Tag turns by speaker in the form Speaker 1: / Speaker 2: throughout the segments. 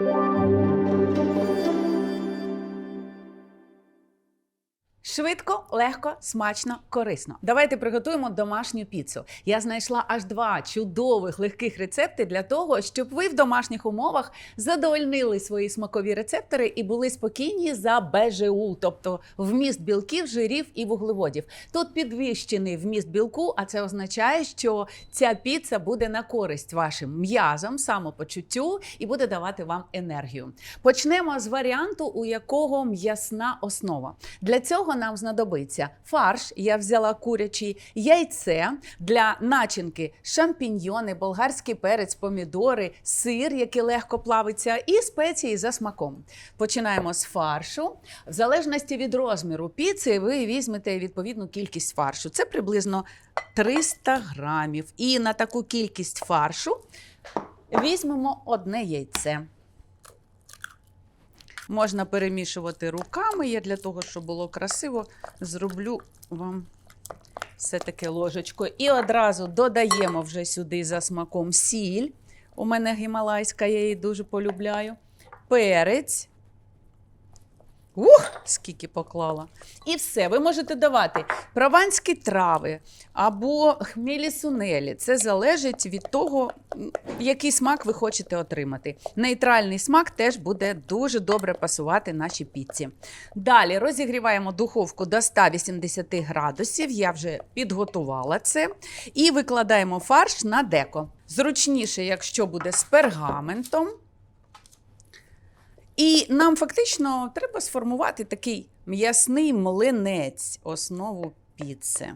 Speaker 1: Música Швидко, легко, смачно, корисно. Давайте приготуємо домашню піцу. Я знайшла аж два чудових легких рецепти для того, щоб ви в домашніх умовах задовольнили свої смакові рецептори і були спокійні за БЖУ, тобто вміст білків, жирів і вуглеводів. Тут підвищений вміст білку, а це означає, що ця піца буде на користь вашим м'язам, самопочуттю і буде давати вам енергію. Почнемо з варіанту, у якого м'ясна основа. Для цього нам знадобиться фарш. Я взяла курячий, яйце для начинки, шампіньйони, болгарський перець, помідори, сир, який легко плавиться, і спеції за смаком. Починаємо з фаршу. В залежності від розміру піци, ви візьмете відповідну кількість фаршу. Це приблизно 300 грамів. І на таку кількість фаршу візьмемо одне яйце. Можна перемішувати руками. Я для того, щоб було красиво, зроблю вам все-таки ложечко. І одразу додаємо вже сюди за смаком сіль. У мене гімалайська, я її дуже полюбляю. Перець. Ух, скільки поклала. І все. Ви можете давати прованські трави або хмілі сунелі. Це залежить від того, який смак ви хочете отримати. Нейтральний смак теж буде дуже добре пасувати нашій піці. Далі розігріваємо духовку до 180 градусів. Я вже підготувала це. І викладаємо фарш на деко. Зручніше, якщо буде з пергаментом. І нам фактично треба сформувати такий м'ясний млинець, основу піци.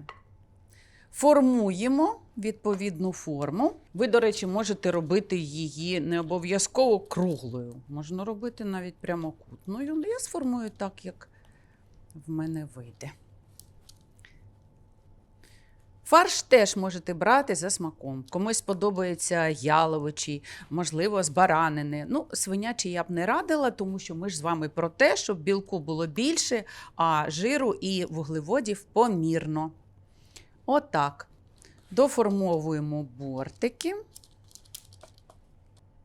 Speaker 1: Формуємо відповідну форму. Ви, до речі, можете робити її не обов'язково круглою. Можна робити навіть прямокутною. Я сформую так, як в мене вийде. Фарш теж можете брати за смаком. Комусь подобається яловичий, можливо, з баранини. Ну, свинячий я б не радила, тому що ми ж з вами про те, щоб білку було більше, а жиру і вуглеводів помірно. Отак. Доформовуємо бортики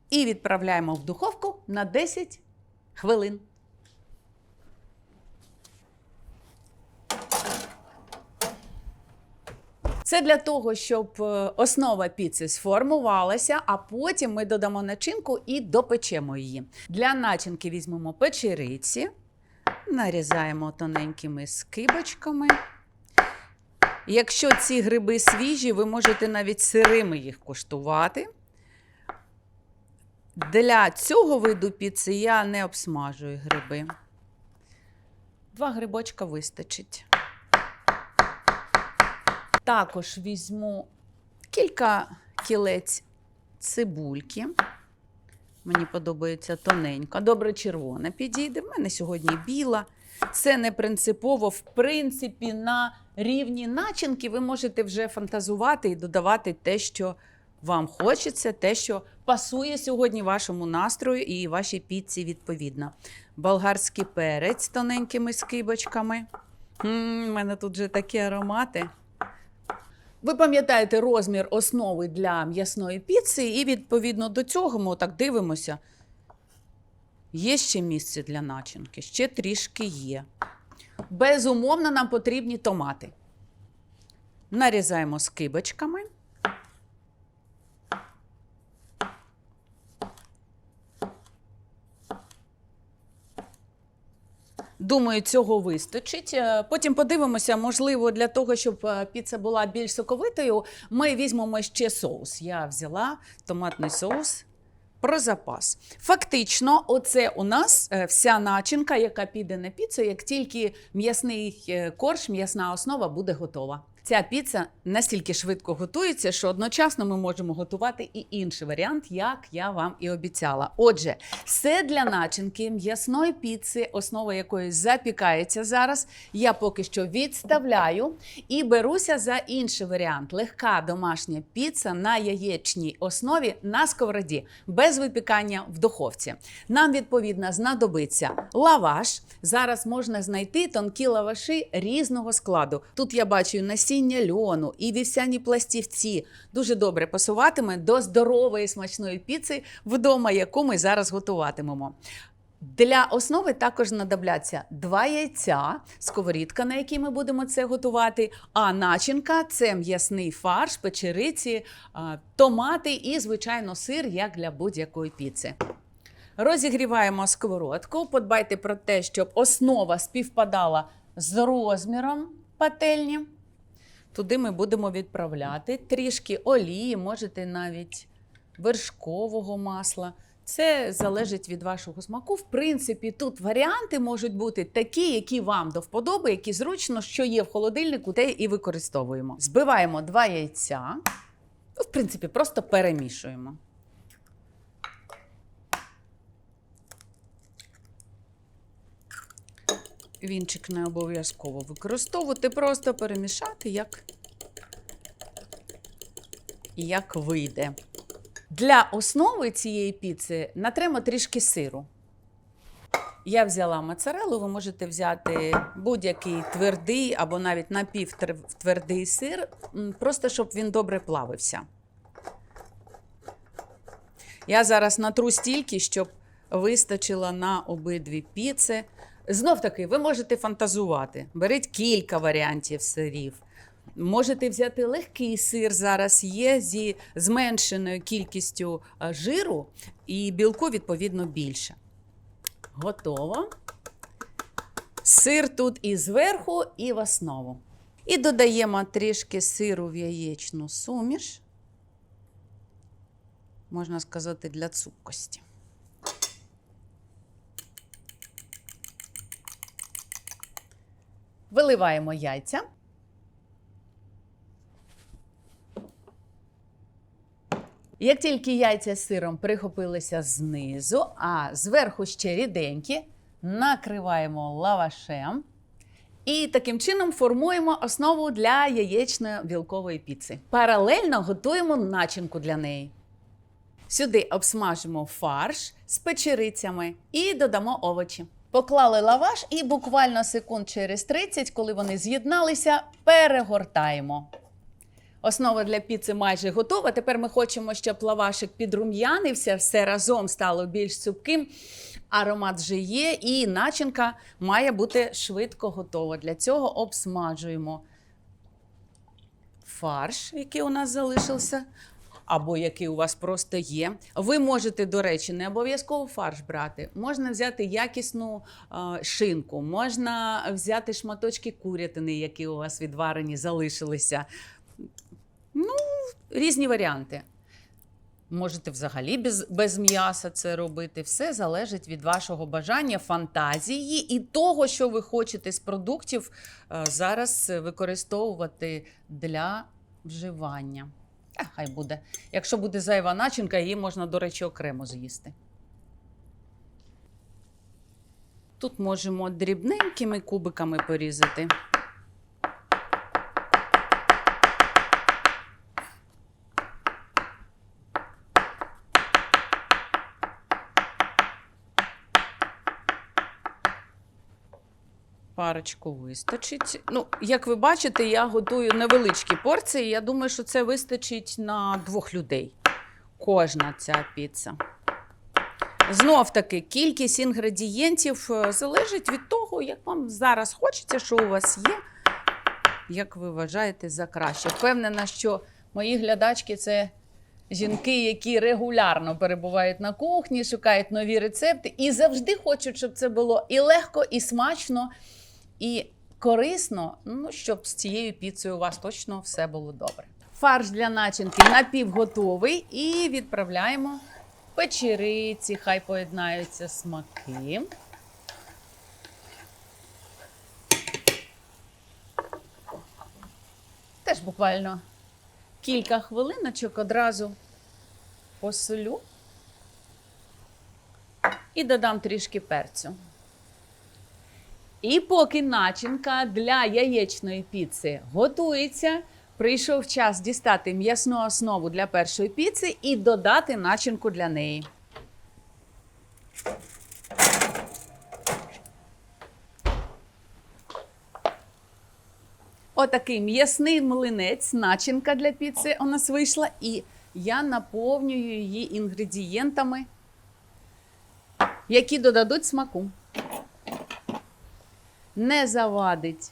Speaker 1: і відправляємо в духовку на 10 хвилин. Це для того, щоб е, основа піци сформувалася, а потім ми додамо начинку і допечемо її. Для начинки візьмемо печериці, нарізаємо тоненькими скибочками. Якщо ці гриби свіжі, ви можете навіть сирими їх куштувати. Для цього виду піци я не обсмажую гриби. Два грибочка вистачить. Також візьму кілька кілець цибульки. Мені подобається тоненька. Добре, червона підійде. В мене сьогодні біла. Це не принципово. В принципі, на рівні начинки ви можете вже фантазувати і додавати те, що вам хочеться, те, що пасує сьогодні вашому настрою і вашій піці відповідно. Болгарський перець з тоненькими скибочками. У мене тут вже такі аромати. Ви пам'ятаєте розмір основи для м'ясної піци, і відповідно до цього ми так дивимося. Є ще місце для начинки, ще трішки є. Безумовно, нам потрібні томати. Нарізаємо скибочками. Думаю, цього вистачить. Е, Потім подивимося, можливо, для того, щоб е, піца була більш соковитою, ми візьмемо ще соус. Я взяла томатний соус про запас. Фактично, оце у нас е, вся начинка, яка піде на піцу, як тільки м'ясний корж, м'ясна основа буде готова. Ця піца настільки швидко готується, що одночасно ми можемо готувати і інший варіант, як я вам і обіцяла. Отже, все для начинки м'ясної піци, основа якої запікається зараз. Я поки що відставляю і беруся за інший варіант: легка домашня піца на яєчній основі на сковороді, без випікання в духовці. Нам відповідно знадобиться лаваш. Зараз можна знайти тонкі лаваші різного складу. Тут я бачу насіння насіння льону і вівсяні пластівці дуже добре пасуватиме до здорової смачної піци вдома, яку ми зараз готуватимемо. Для основи також знадобляться два яйця, сковорідка, на якій ми будемо це готувати. А начинка це м'ясний фарш, печериці, томати і, звичайно, сир, як для будь-якої піци. Розігріваємо сковородку. Подбайте про те, щоб основа співпадала з розміром пательні. Туди ми будемо відправляти трішки олії, можете навіть вершкового масла. Це залежить від вашого смаку. В принципі, тут варіанти можуть бути такі, які вам до вподоби, які зручно, що є в холодильнику, те і використовуємо. Збиваємо два яйця. Ну, В принципі, просто перемішуємо. Вінчик не обов'язково використовувати, просто перемішати, як, як вийде. Для основи цієї піци натремо трішки сиру. Я взяла моцарелу, ви можете взяти будь-який твердий або навіть напівтвердий сир, просто щоб він добре плавився. Я зараз натру стільки, щоб вистачило на обидві піци. Знов таки, ви можете фантазувати. Беріть кілька варіантів сирів. Можете взяти легкий сир зараз є зі зменшеною кількістю е, жиру, і білку, відповідно, більше. Готово. Сир тут і зверху, і в основу. І додаємо трішки сиру в яєчну суміш. Можна сказати, для цупкості. Виливаємо яйця. Як тільки яйця з сиром прихопилися знизу, а зверху ще ріденькі, накриваємо лавашем і таким чином формуємо основу для яєчно-білкової піци. Паралельно готуємо начинку для неї. Сюди обсмажимо фарш з печерицями і додамо овочі. Поклали лаваш і буквально секунд через 30, коли вони з'єдналися, перегортаємо. Основа для піци майже готова. Тепер ми хочемо, щоб лавашик підрум'янився, все разом стало більш цупким. Аромат вже є, і начинка має бути швидко готова. Для цього обсмажуємо фарш, який у нас залишився, або який у вас просто є. Ви можете, до речі, не обов'язково фарш брати. Можна взяти якісну е, шинку, можна взяти шматочки курятини, які у вас відварені, залишилися. Ну, різні варіанти. Можете взагалі без, без м'яса це робити. Все залежить від вашого бажання, фантазії і того, що ви хочете з продуктів е, зараз використовувати для вживання. А, хай буде. Якщо буде зайва начинка, її можна, до речі, окремо з'їсти. Тут можемо дрібненькими кубиками порізати. Парочку вистачить. Ну, як ви бачите, я готую невеличкі порції. Я думаю, що це вистачить на двох людей. Кожна ця піца. Знов таки, кількість інгредієнтів е, залежить від того, як вам зараз хочеться, що у вас є, як ви вважаєте за краще. Впевнена, що мої глядачки це жінки, які регулярно перебувають на кухні, шукають нові рецепти і завжди хочуть, щоб це було і легко, і смачно, і корисно, ну, щоб з цією піцею у вас точно все було добре. Фарш для начинки напівготовий і відправляємо печериці, хай поєднаються смаки. Теж буквально кілька хвилиночок одразу посолю і додам трішки перцю. І поки начинка для яєчної піци готується, прийшов час дістати м'ясну основу для першої піци і додати начинку для неї. Отакий м'ясний млинець, начинка для піци у нас вийшла. І я наповнюю її інгредієнтами, які додадуть смаку. Не завадить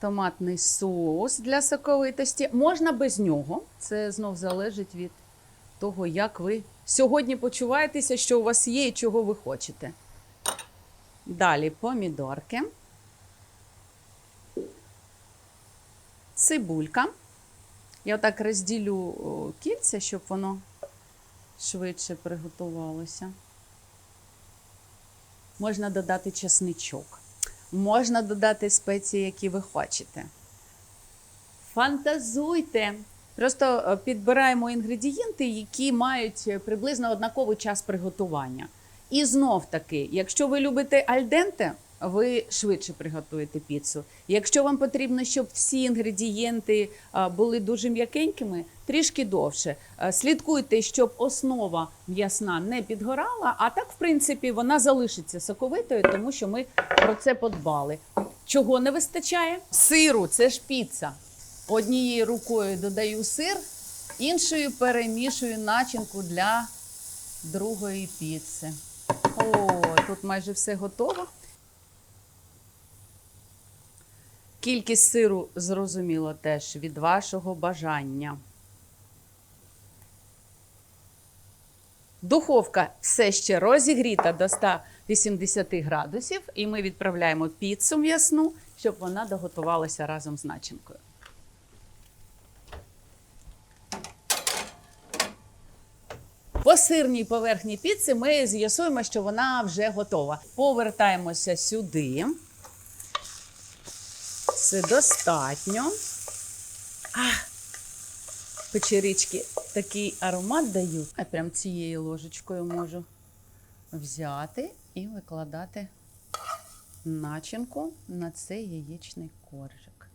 Speaker 1: томатний соус для соковитості. Можна без нього. Це знов залежить від того, як ви сьогодні почуваєтеся, що у вас є і чого ви хочете. Далі помідорки. Цибулька. Я отак розділю кільця, щоб воно швидше приготувалося. Можна додати чесничок. Можна додати спеції, які ви хочете. Фантазуйте! Просто е, підбираємо інгредієнти, які мають е, приблизно однаковий час приготування. І знов таки, якщо ви любите альденте, ви швидше приготуєте піцу. Якщо вам потрібно, щоб всі інгредієнти були дуже м'якенькими, трішки довше. Е, Слідкуйте, щоб основа м'ясна не підгорала, а так, в принципі, вона залишиться соковитою, тому що ми про це подбали. Чого не вистачає? Сиру, це ж піца. Однією рукою додаю сир, іншою перемішую начинку для другої піци. О, тут майже все готово. Кількість сиру зрозуміло теж від вашого бажання. Духовка все ще розігріта до 180 градусів, і ми відправляємо піцу м'ясну, щоб вона доготувалася разом з начинкою. По сирній поверхні піци ми з'ясуємо, що вона вже готова. Повертаємося сюди. Це достатньо. А, печерички такий аромат дають. А прям цією ложечкою можу взяти і викладати начинку на цей яєчний коржик.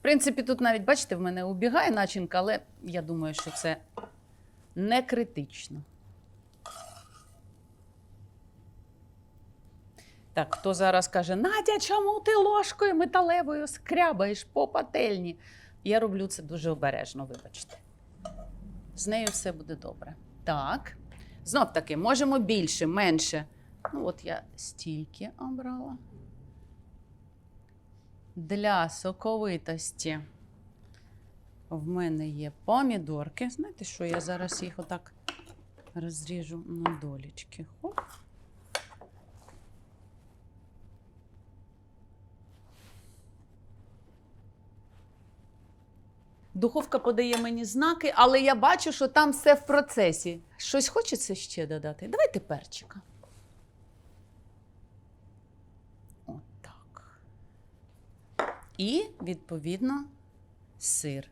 Speaker 1: В принципі, тут навіть, бачите, в мене убігає начинка, але я думаю, що це не критично. Так, хто зараз каже, Надя, чому ти ложкою металевою скрябаєш по пательні? Я роблю це дуже обережно, вибачте. З нею все буде добре. Так. Знов таки, можемо більше, менше. Ну, от я стільки обрала. Для соковитості в мене є помідорки. Знаєте що? Я зараз їх отак розріжу на долічки. Хоп. Духовка подає мені знаки, але я бачу, що там все в процесі. Щось хочеться ще додати? Давайте перчика. Отак. І, відповідно, сир.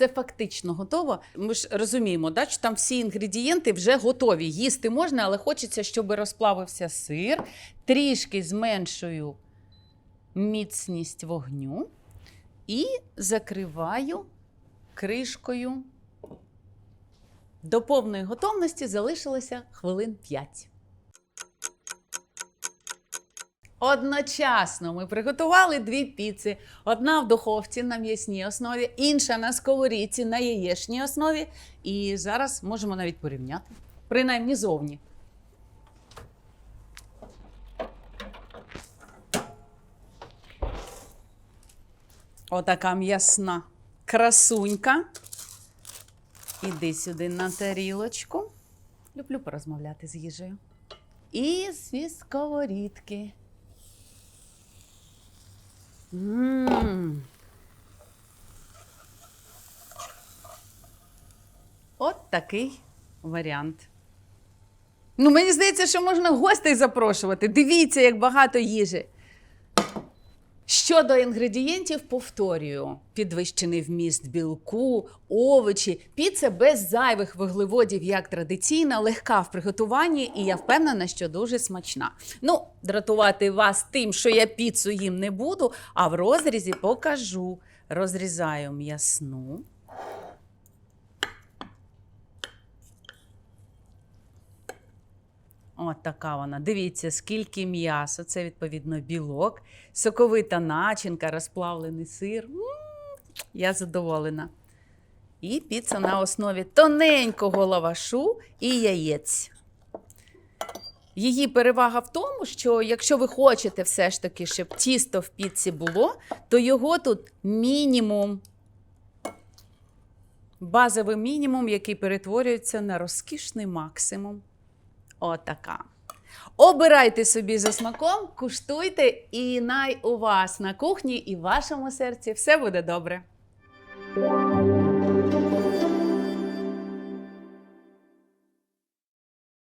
Speaker 1: Це фактично готово. Ми ж розуміємо, да, що там всі інгредієнти вже готові. Їсти можна, але хочеться, щоб розплавився сир. Трішки зменшую міцність вогню і закриваю кришкою. До повної готовності залишилося хвилин 5. Одночасно ми приготували дві піци: одна в духовці на м'ясній основі, інша на сковорідці на яєчній основі. І зараз можемо навіть порівняти, принаймні зовні. Отака м'ясна красунька. Іди сюди на тарілочку. Люблю порозмовляти з їжею. І зі сковорідки. М. От такий варіант. Ну, мені здається, що можна гостей запрошувати. Дивіться, як багато їжі. Щодо інгредієнтів, повторюю: підвищений вміст білку, овочі, піца без зайвих вуглеводів, як традиційна, легка в приготуванні, і я впевнена, що дуже смачна. Ну, дратувати вас тим, що я піцу їм не буду, а в розрізі покажу. Розрізаю м'ясну. От така вона. Дивіться, скільки м'яса. Це відповідно білок, соковита начинка, розплавлений сир. М, Я задоволена. І піца на основі тоненького лавашу і яєць. Її перевага в тому, що якщо ви хочете все ж таки, щоб тісто в піці було, то його тут мінімум. Базовий мінімум, який перетворюється на розкішний максимум. Отака. Обирайте собі за смаком, куштуйте, і най у вас на кухні і в вашому серці все буде добре.